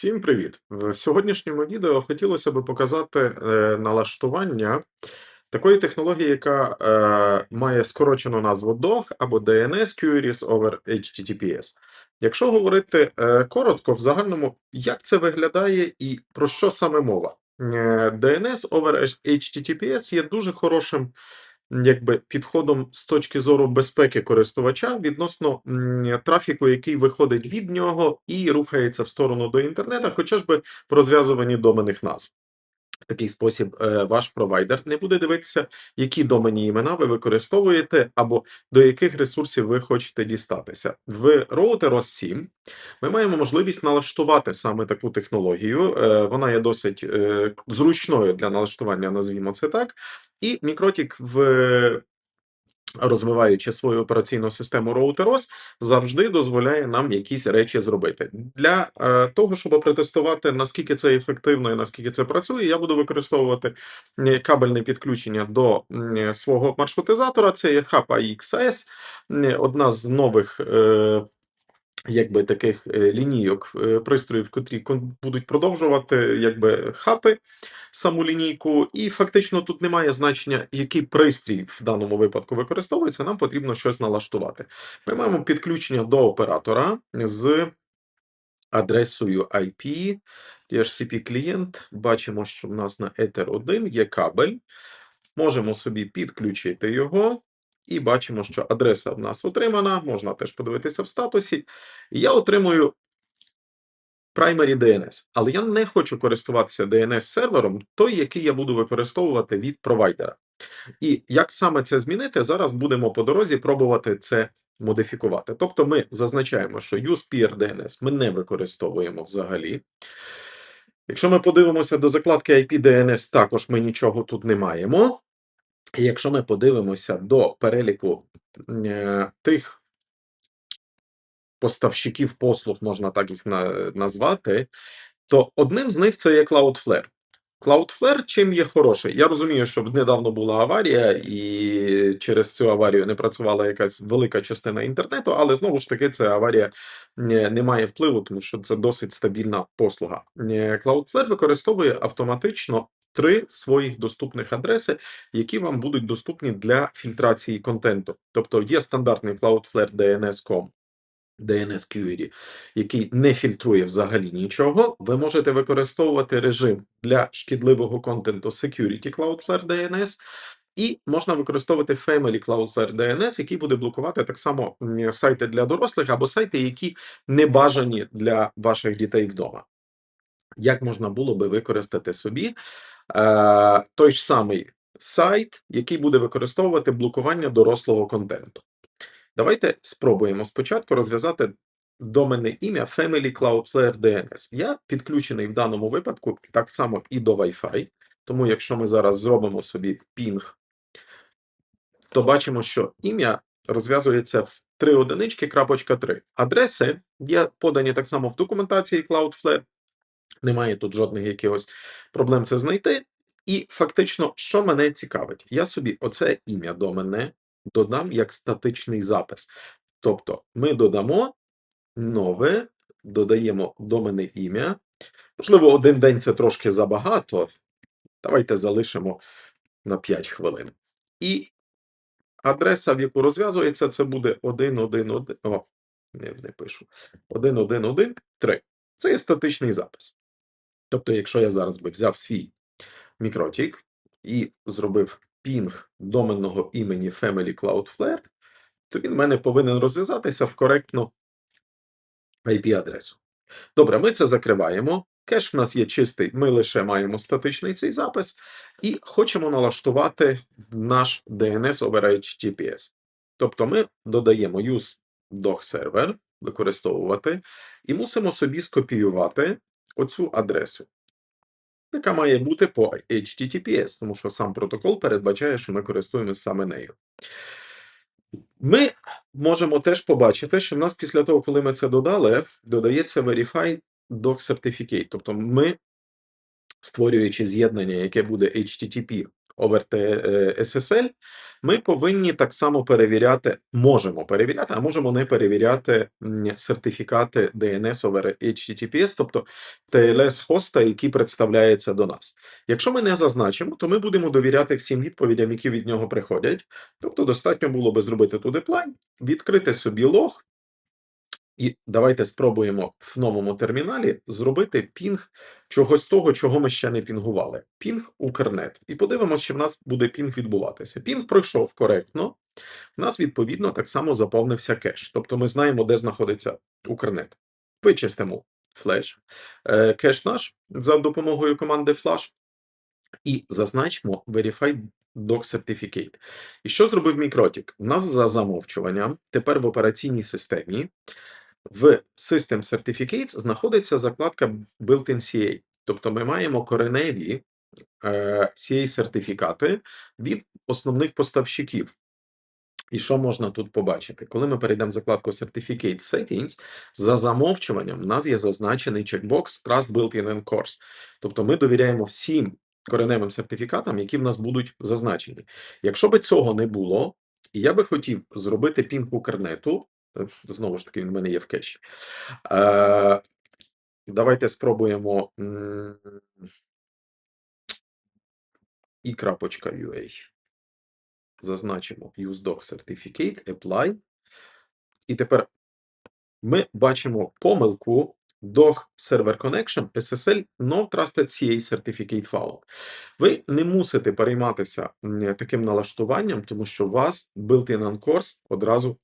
Всім привіт! В сьогоднішньому відео хотілося би показати е, налаштування такої технології, яка е, має скорочену назву DOG або DNS Queries over HTTPS. Якщо говорити е, коротко, в загальному, як це виглядає і про що саме мова? Е, DNS over HTTPS є дуже хорошим якби підходом з точки зору безпеки користувача відносно трафіку, який виходить від нього і рухається в сторону до інтернету, хоча ж би в розв'язуванні доменних назв. Такий спосіб е, ваш провайдер не буде дивитися, які доменні імена ви використовуєте, або до яких ресурсів ви хочете дістатися. В роутер OS 7 ми маємо можливість налаштувати саме таку технологію. Е, Вона є досить е, зручною для налаштування, назвімо це так. І Мікротік в. Розвиваючи свою операційну систему RouterOS, завжди дозволяє нам якісь речі зробити. Для е, того, щоб протестувати, наскільки це ефективно і наскільки це працює, я буду використовувати е, кабельне підключення до свого маршрутизатора. Це є Hub AXS, е, одна з нових. Е, Якби таких е, лінійок е, пристроїв, котрі будуть продовжувати якби хапи саму лінійку, і фактично тут немає значення, який пристрій в даному випадку використовується. Нам потрібно щось налаштувати. Ми маємо підключення до оператора з адресою IP, DHCP клієнт. Бачимо, що в нас на Ether 1 є кабель. Можемо собі підключити його. І бачимо, що адреса в нас отримана. Можна теж подивитися в статусі. Я отримую Primary DNS, але я не хочу користуватися DNS-сервером, той, який я буду використовувати від провайдера. І як саме це змінити, зараз будемо по дорозі пробувати це модифікувати. Тобто ми зазначаємо, що UsePeer DNS ми не використовуємо взагалі. Якщо ми подивимося до закладки IP DNS, також ми нічого тут не маємо. І якщо ми подивимося до переліку е, тих поставщиків послуг, можна так їх на, назвати, то одним з них це є Cloudflare. Cloudflare чим є хороший? Я розумію, що недавно була аварія, і через цю аварію не працювала якась велика частина інтернету, але знову ж таки, ця аварія не, не має впливу, тому що це досить стабільна послуга. Е, Cloudflare використовує автоматично три своїх доступних адреси, які вам будуть доступні для фільтрації контенту. Тобто є стандартний Cloudflare DNS.com, DNS Query, який не фільтрує взагалі нічого, ви можете використовувати режим для шкідливого контенту Security Cloudflare DNS, і можна використовувати Family Cloudflare DNS, який буде блокувати так само сайти для дорослих або сайти, які не бажані для ваших дітей вдома. Як можна було би використати собі той ж самий сайт, який буде використовувати блокування дорослого контенту? Давайте спробуємо спочатку розв'язати доменне ім'я Family Cloudflare DNS. Я підключений в даному випадку так само і до Wi-Fi. Тому, якщо ми зараз зробимо собі пінг, то бачимо, що ім'я розв'язується в 3 одинички, крапочка 3. Адреси є подані так само в документації Cloudflare. Немає тут жодних якихось проблем це знайти. І фактично, що мене цікавить, я собі оце ім'я доменне додам як статичний запис. Тобто ми додамо нове, додаємо доменне ім'я. Можливо, один день це трошки забагато. Давайте залишимо на 5 хвилин. І адреса, в яку розв'язується, це буде 111. О, не, не пишу. 1113. Це є статичний запис. Тобто, якщо я зараз би взяв свій мікротік і зробив пінг доменного імені Family Cloudflare, то він в мене повинен розв'язатися в коректну IP-адресу. Добре, ми це закриваємо. Кеш в нас є чистий, ми лише маємо статичний цей запис, і хочемо налаштувати наш DNS over HTTPS. Тобто ми додаємо use doc server, використовувати, і мусимо собі скопіювати оцю адресу, яка має бути по HTTPS, тому що сам протокол передбачає, що ми користуємося саме нею. Ми можемо теж побачити, що в нас після того, коли ми це додали, додається Verify Doc Certificate. Тобто ми, створюючи з'єднання, яке буде HTTP over T- SSL, ми повинні так само перевіряти, можемо перевіряти, а можемо не перевіряти сертифікати DNS over HTTPS, тобто TLS хоста, який представляється до нас. Якщо ми не зазначимо, то ми будемо довіряти всім відповідям, які від нього приходять. Тобто, достатньо було би зробити ту деплайн, відкрити собі лог. І давайте спробуємо в новому терміналі зробити пінг чогось того, чого ми ще не пінгували. Пінг Укрнет. І подивимося, чи в нас буде пінг відбуватися. Пінг пройшов коректно. У нас, відповідно, так само заповнився кеш. Тобто ми знаємо, де знаходиться Укрнет. Вичистимо флеш, е, кеш наш за допомогою команди Flash і зазначимо Verified Doc Certificate. І що зробив Мікротік? У нас за замовчуванням тепер в операційній системі в System Certificates знаходиться закладка Built-in CA. Тобто ми маємо кореневі е, CA-сертифікати від основних поставщиків. І що можна тут побачити? Коли ми перейдемо в закладку Certificate Settings, за замовчуванням у нас є зазначений чекбокс Trust Built-in and Course. Тобто ми довіряємо всім кореневим сертифікатам, які в нас будуть зазначені. Якщо би цього не було, і я би хотів зробити пінг Укрнету, е, знову ж таки, він в мене є в кеші. Е, давайте спробуємо м, i.ua. Зазначимо UseDoc Certificate, Apply. І тепер ми бачимо помилку Doc Server Connection SSL No Trusted CA Certificate Found. Ви не мусите перейматися таким налаштуванням, тому що у вас built-in on course одразу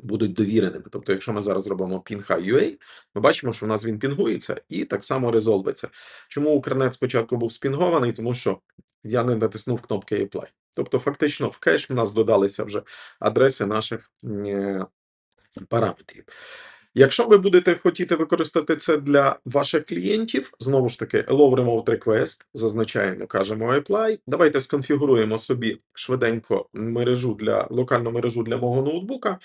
будуть довіреними. Тобто, якщо ми зараз робимо ping UA, ми бачимо, що в нас він пінгується і так само резолвиться. Чому Укрнет спочатку був спінгований? Тому що я не натиснув кнопки Apply. Тобто, фактично, в кеш в нас додалися вже адреси наших е, параметрів. Якщо ви будете хотіти використати це для ваших клієнтів, знову ж таки, allow remote request, зазначаємо, кажемо apply. Давайте сконфігуруємо собі швиденько мережу для локальну мережу для мого ноутбука.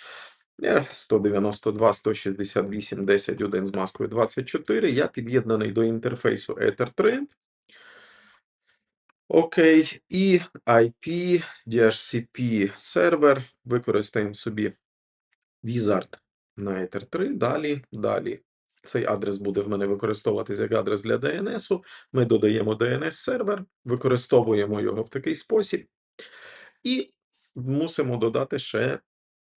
Е, 192, 168, 10, 1 з маскою 24. Я під'єднаний до інтерфейсу Ether 3. Окей, і IP, DHCP сервер. Використаємо собі Wizard на Ether 3. Далі, далі. Цей адрес буде в мене використовуватися як адрес для DNS. Ми додаємо DNS сервер, використовуємо його в такий спосіб. І мусимо додати ще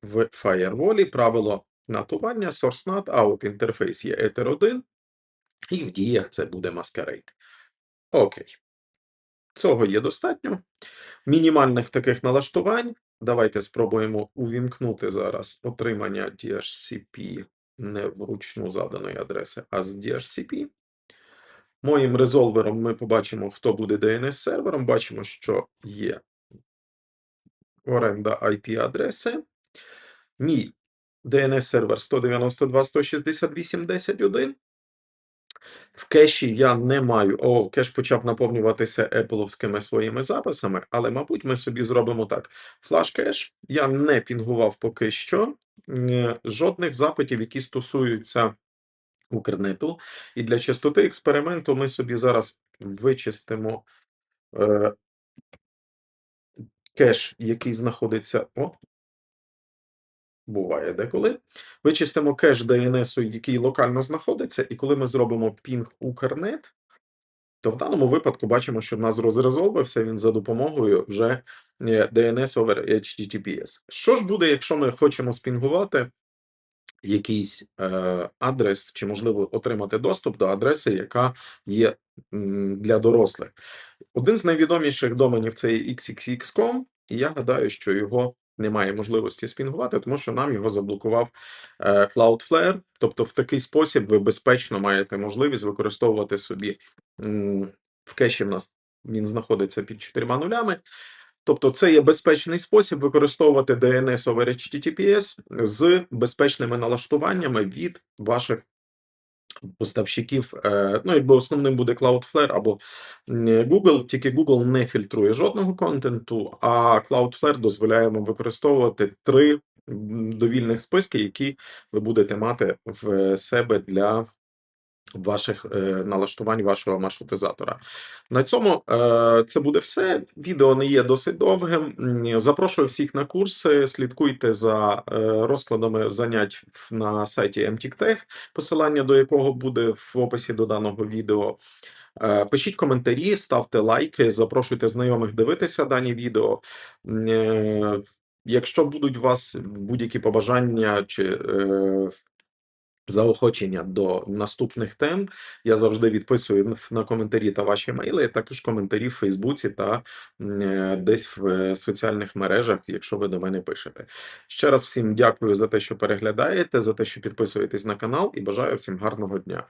в Firewall правило натування SourceNAT out інтерфейс є Ether 1, і в діях це буде Masquerade. Окей. Цього є достатньо. Мінімальних таких налаштувань. Давайте спробуємо увімкнути зараз отримання DHCP не вручну заданої адреси, а з DHCP. Моїм резолвером ми побачимо, хто буде DNS-сервером. Бачимо, що є оренда IP-адреси. Мій DNS-сервер 192.168.10.1. В кеші я не маю. О, кеш почав наповнюватися епловськими своїми записами, але, мабуть, ми собі зробимо так. Флаш-кеш я не пінгував поки що жодних запитів, які стосуються Укрнету. І для чистоти експерименту ми собі зараз вичистимо е, кеш, який знаходиться. О, буває деколи. Вичистимо кеш DNS, який локально знаходиться, і коли ми зробимо пінг Укрнет, то в даному випадку бачимо, що в нас розрезолвився він за допомогою вже е, DNS over HTTPS. Що ж буде, якщо ми хочемо спінгувати якийсь е, адрес, чи можливо отримати доступ до адреси, яка є для дорослих? Один з найвідоміших доменів це є xxx.com, і я гадаю, що його немає можливості спінгувати, тому що нам його заблокував е, Cloudflare. Тобто, в такий спосіб ви безпечно маєте можливість використовувати собі в кеші. В нас він знаходиться під чотирма нулями. Тобто, це є безпечний спосіб використовувати DNS over HTTPS з безпечними налаштуваннями від ваших поставщиків. Е, Ну, якби основним буде Cloudflare або Google, тільки Google не фільтрує жодного контенту, а Cloudflare дозволяє вам використовувати три довільних списки, які ви будете мати в себе для ваших е, налаштувань вашого маршрутизатора. На цьому е, це буде все. Відео не є досить довгим. Запрошую всіх на курси. Слідкуйте за е, розкладами занять на сайті MTech, посилання до якого буде в описі до даного відео. Пишіть коментарі, ставте лайки, запрошуйте знайомих дивитися дані відео. Якщо будуть у вас будь-які побажання чи заохочення до наступних тем, я завжди відписую на коментарі та ваші мейли, також коментарі в Фейсбуці та е, десь в е, соціальних мережах, якщо ви до мене пишете. Ще раз всім дякую за те, що переглядаєте, за те, що підписуєтесь на канал, і бажаю всім гарного дня.